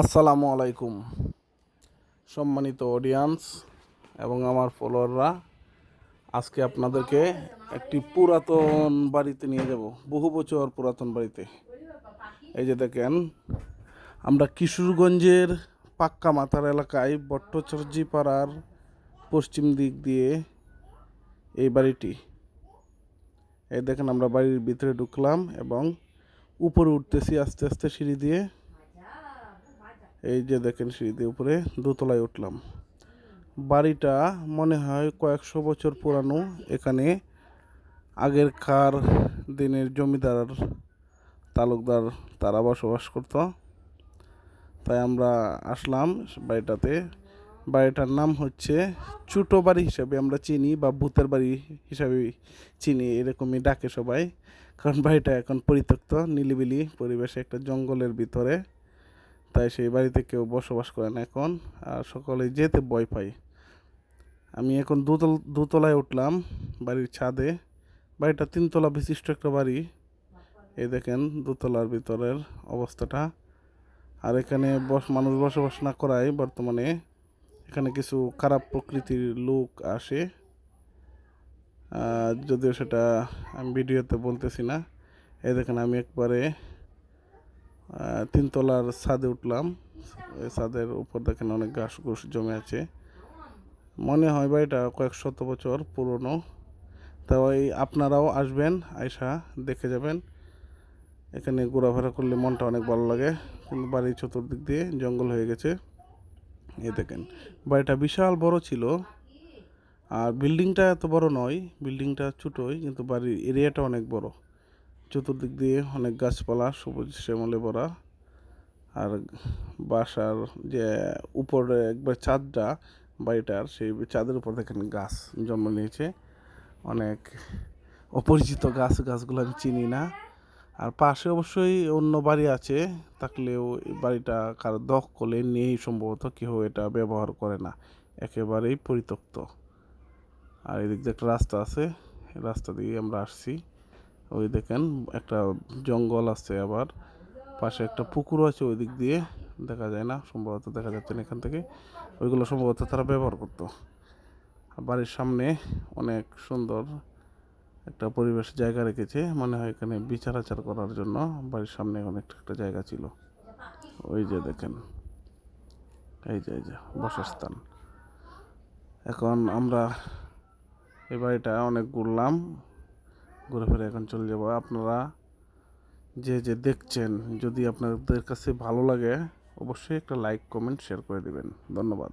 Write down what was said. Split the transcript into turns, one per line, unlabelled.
আসসালামু আলাইকুম। সম্মানিত অডিয়েন্স এবং আমার ফলোয়াররা আজকে আপনাদেরকে একটি পুরাতন বাড়িতে নিয়ে যাব। বহু বছর পুরাতন বাড়িতে। এই যে দেখেন, আমরা কিশোরগঞ্জের পাক্কা মাথার এলাকায় ভট্টাচার্যি পাড়ার পশ্চিম দিক দিয়ে এই বাড়িটি। এই দেখেন, আমরা বাড়ির ভিতরে ঢুকলাম এবং উপরে উঠতেছি আস্তে আস্তে সিঁড়ি দিয়ে। এই যে দেখেন সিঁড়ি দিয়ে উপরে দোতলায় উঠলাম। বাড়িটা মনে হয় কয়েকশো বছর পুরানো। এখানে আগের কার দিনের জমিদার তালুকদার তারা বসবাস করতো। তাই আমরা আসলাম বাড়িটাতে। বাড়িটার নাম হচ্ছে ছোটো বাড়ি হিসাবে আমরা চিনি বা ভূতের বাড়ি হিসাবে চিনি, এরকমই ডাকে সবাই। কারণ বাড়িটা এখন পরিত্যক্ত, নিলিবিলি পরিবেশে, একটা জঙ্গলের ভিতরে। তাই সেই বাড়িতে কেউ বসবাস করে না এখন, আর সকলেই যেতে ভয় পায়। আমি এখন দুতল, দুতলায় উঠলাম বাড়ির ছাদে। বাড়িটা তিনতলা বিশিষ্ট একটা বাড়ি। এই দেখেন দোতলার ভিতরের অবস্থাটা। আর এখানে বস, মানুষ বসবাস না করায় বর্তমানে এখানে কিছু খারাপ প্রকৃতির লোক আসে। যদিও সেটা আমি ভিডিওতে বলতেছি না। এই দেখেন আমি একবারে তিনতলার ছাদে উঠলাম। ছাদের উপর দেখেন অনেক ঘাস ঘুষ জমে আছে। মনে হয় বাড়িটা কয়েক শত বছর পুরনো। তাই আপনারাও আসবেন আয়সা দেখে যাবেন। এখানে ঘোরাফেরা করলে মনটা অনেক ভালো লাগে। কিন্তু বাড়ির চতুর্দিক দিয়ে জঙ্গল হয়ে গেছে। এ দেখেন, বাড়িটা বিশাল বড় ছিল। আর বিল্ডিংটা এত বড় নয়, বিল্ডিংটা ছোটোই, কিন্তু বাড়ির এরিয়াটা অনেক বড়। চতুর্দিক দিয়ে অনেক গাছপালা, সবুজ শ্যামলে ভরা। আর বাসার যে উপরে একবার চাঁদটা বাড়িটার সেই চাঁদের উপর দেখেন গাছ জন্ম নিয়েছে। অনেক অপরিচিত গাছ, গাছগুলো আমি চিনি না। আর পাশে অবশ্যই অন্য বাড়ি আছে, থাকলেও বাড়িটা কারও দখলে নিয়েই সম্ভবত কেউ এটা ব্যবহার করে না। একেবারেই পরিত্যক্ত। আর এদিক দিয়ে একটা রাস্তা আছে, রাস্তা দিয়ে আমরা আসছি। ওই দেখেন, একটা জঙ্গল আছে আবার। পাশে একটা পুকুরও আছে ওই দিক দিয়ে। দেখা যায় না, সম্ভবত দেখা যাচ্ছে না এখান থেকে। ওইগুলো সম্ভবত তারা ব্যবহার করতো। বাড়ির সামনে অনেক সুন্দর একটা পরিবেশ জায়গা রেখেছে। মনে হয় এখানে বিচার আচার করার জন্য বাড়ির সামনে অনেক একটা জায়গা ছিল। ওই যে দেখেন, এই যে এই যে বসার স্থান এখন আমরা এই বাড়িটা অনেক ঘুরলাম। ঘুরে ফিরে এখন চলে যাব। আপনারা যে যে দেখছেন, যদি আপনাদের কাছে ভালো লাগে, অবশ্যই একটা লাইক কমেন্ট শেয়ার করে দেবেন। ধন্যবাদ।